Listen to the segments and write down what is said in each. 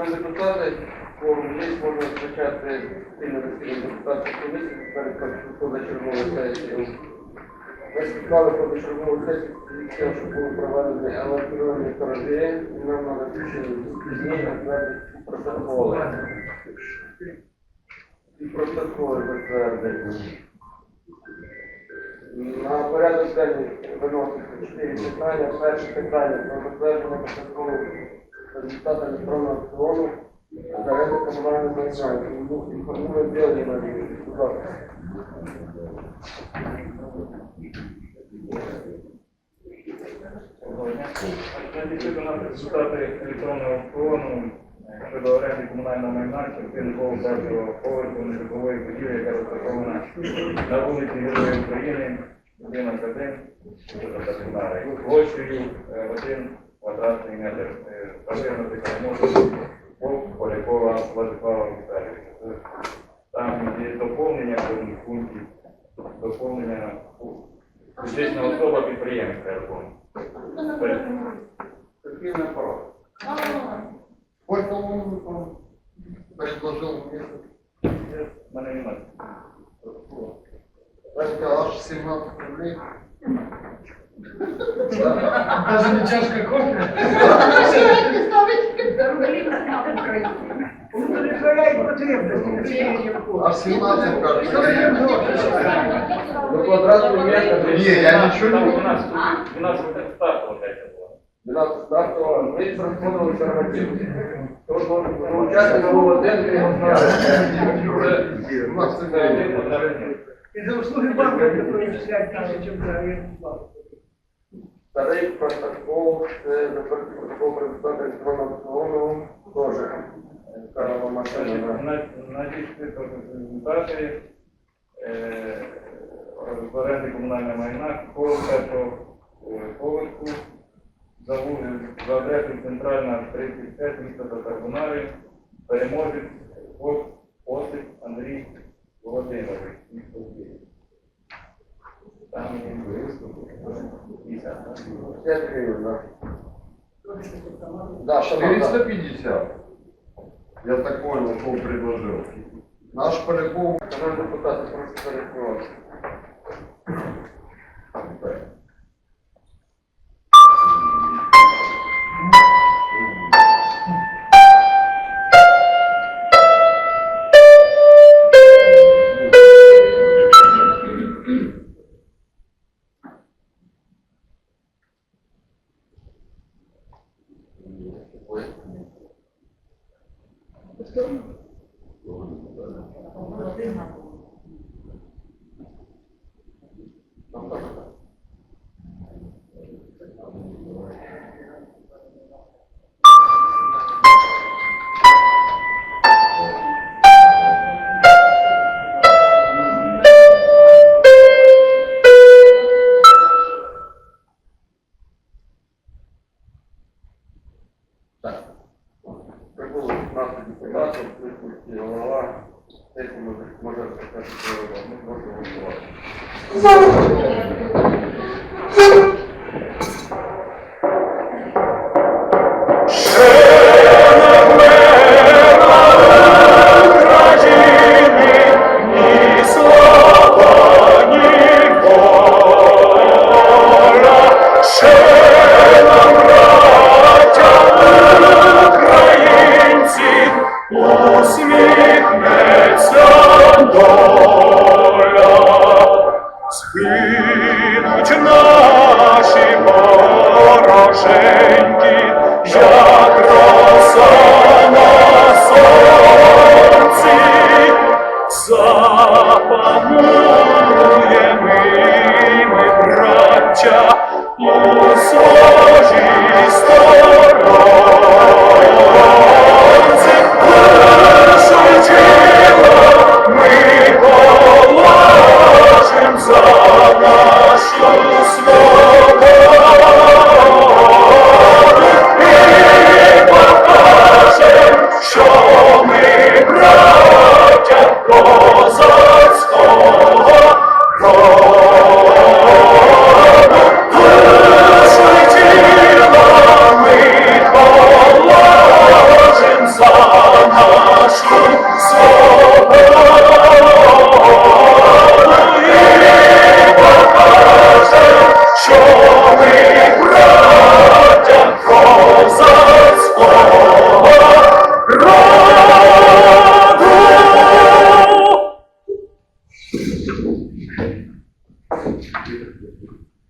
Шановні депутати, форум є, можна розпочати спільне засідання депутатської комісії перед позачерговою сесією. Ми скликали позачергову сесію, що були проведені евакуйовані торги, і нам треба більше зміни затвердити протоколи. І протоколи затвердити. На порядок денний виноситься чотири питання. Перше питання про затвердження протоколу результату електронного аукціону ринку комунального майна. Інформує Білі Марії. Будь ласка. Результати електронного аукціону щодо оренди комунального майна частини коло першого поверху нежитлової будівлі, яка розташована на вулиці Героїв України, будинок 1, площею е, 1 квадратний метр. Е, Валеріна Тихомозова, Вовк, Полякова, Владислава Віталійовича. Там є доповнення певних пунктів, доповнення фізична особа підприємець телефону. Какие на порог? Сколько он предложил мне? Мене немає. Аж 17 рублей. Даже не чашка кофе. Удовлетворяет потребности. 17 кажется. Ну, квадратный метр. Не, я ничего Там не 12, 12 ставка получается 12 стартова, ми розходили норматив. Тому що учасник був один, він його знає. У нас один. И за услуги банка, которые числят там, чем за аренду. Старий протокол, це затвердити протокол про результати електронного аукціону, теж. Карова машина. Надійшли результати е, оренди комунального майна коло першого поверху за вулицю, за адресою центральна 35 міста Татарбунарі, переможець Осип Андрій Володимирович, місто Київ. Там 50, так? 50 гривень, да. Да, шановні, 450. Я так понял, что он предложил. Наш Поляков. шановні депутат, просто зареєструватися. Голова. сказати, що можна голосувати.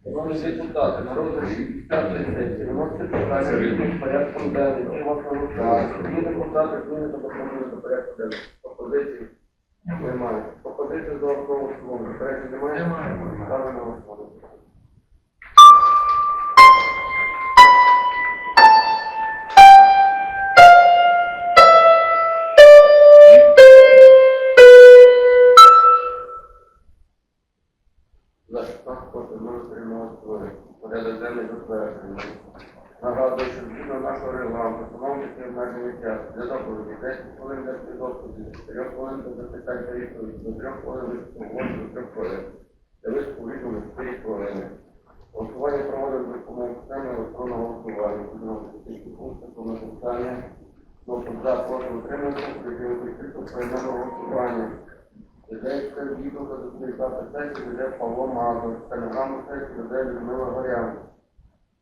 Шановні депутати, народні сесії, виносити питання різних порядком денним, і вас вилучати. Всі депутати змінити пропонують до порядку денного. Пропозиції немає. Пропозиції до основного слова. Проєкту немає? Немає. Ставимо на основу. За 16 проти 0 створює. Порядок денний затверджений. Нагадую, що згідно нашого регламенту, встановлюється обмежений час для доповіді 10 хвилин для співдоповіді, 4 хвилин для запитань та відповідь, до 3 хвилин до 3 хвилин. Для виступу відповіді 4 хвилини. Голосування проводить за допомогою системи електронного голосування. Відповідно, пункти про написання. Тобто за проти утримання, прийняти голосування. Ідеється відео до результату сесії веде Павло Мазур, стенограму сесії веде Людмила Горян.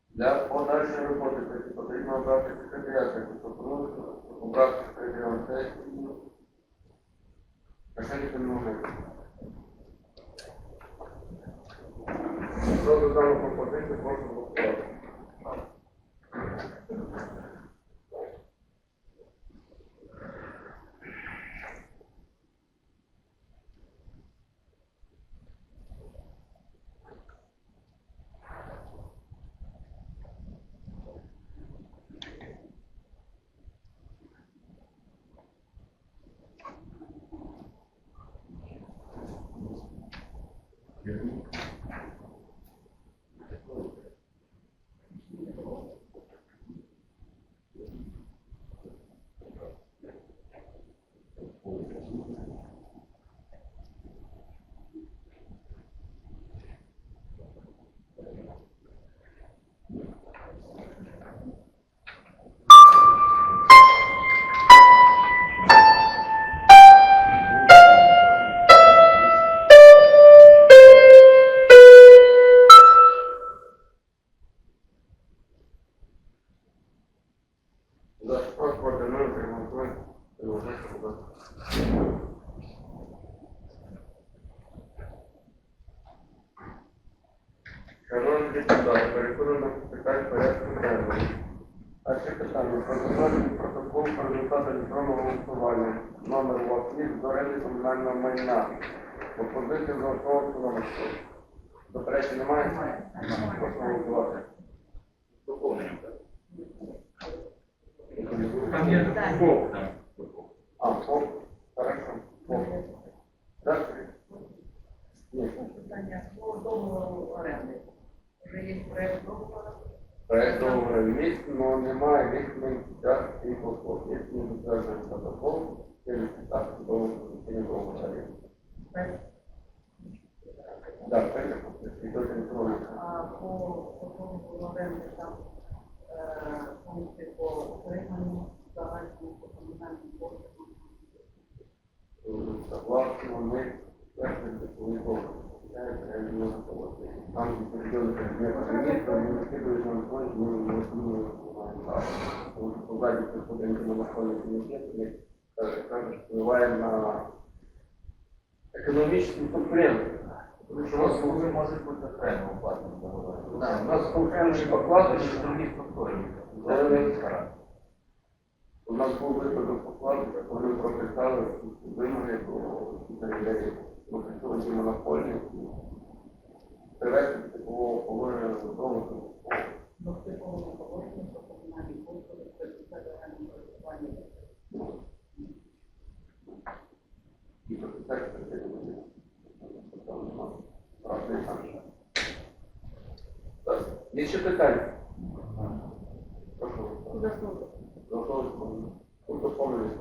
Для подальшої роботи сесії потрібно обрати секретаря сесії, пропонується обрати секретаря сесії. Кашелі Тимони. Хто за дану пропозицію, прошу голосувати. Пропозиція за основу цілому. Заперечень немає? Немає. Прошу голосувати. Доповнення. Там є там. А, фоп. Хорошо. Фоп. Так? Ні. Питання по договору оренди. Вже є проект договору. Не договору. Так, конечно, і до контролю. А по по договору оренди там е, пункти по отриманню загальному по комунальним послугам. Согласно, ми перший тепловий договор. Там перейдем предметы места, мы накидываем на фонд, мы не можем Потому что сзади приходим на национальный комитет, мы также впливаем на экономический конкуренцию. Потому что у нас Служби можуть бути окремо оплатені договори. У нас конкуренції покладені, в другій структурі. Це не У нас був випадок покладу, коли прописали вимоги до людей, використовувати монопольні, привести такого положення додому. До типового положення про комунальні послуги це Є ще питання? Прошу. Готові. Доповнення.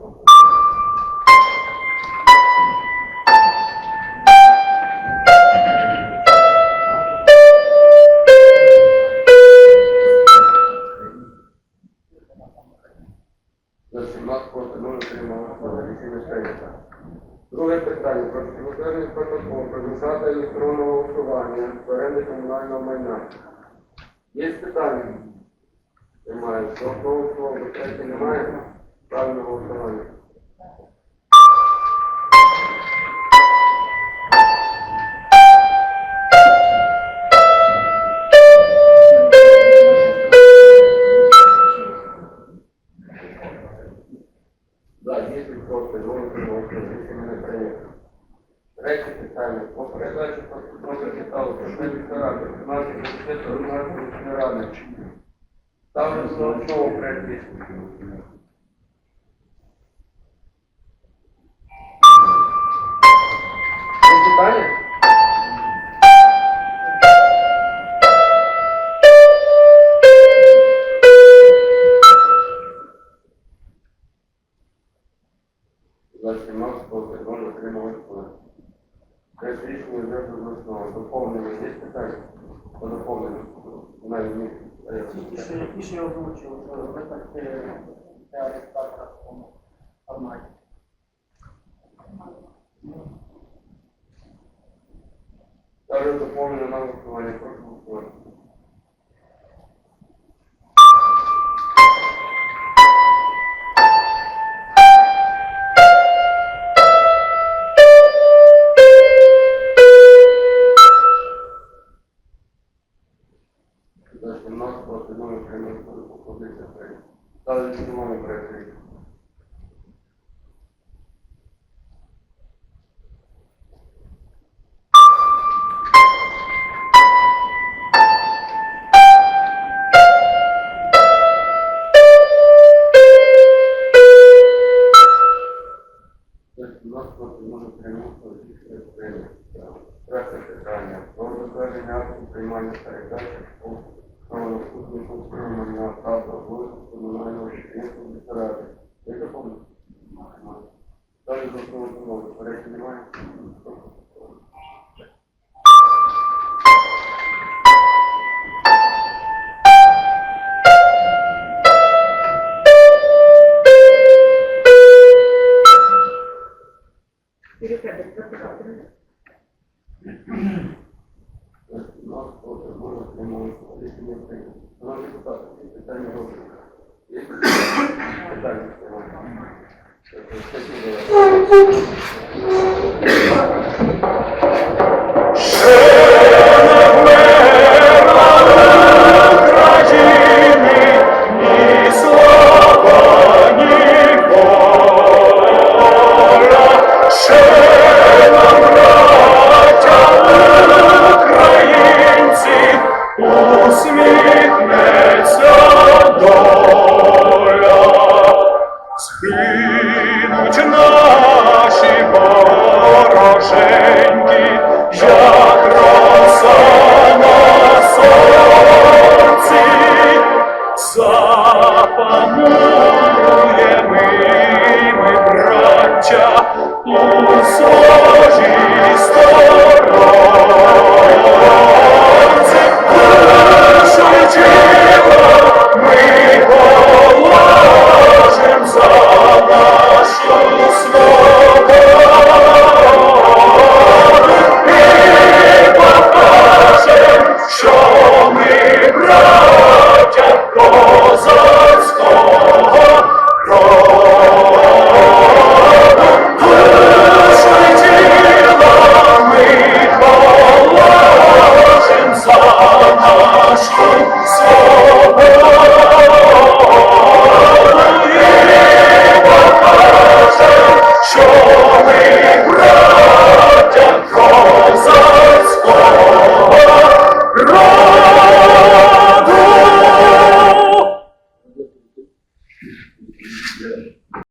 За 17 проти 0 отримали рішення прийнято. Друге питання. Про підготовлений протокол про результати електронного голосування з оренди комунального майна. Є питання? Немає. До основного слова немає. Правильного голосування. Amen. ще озвучив е, випадки е, реалізації в такому форматі. Далі доповнення на виховання. Верховної Ради. Ви запомнили? Далі до основного порядку немає. Шановні депутати, питання розвитку. Thank you.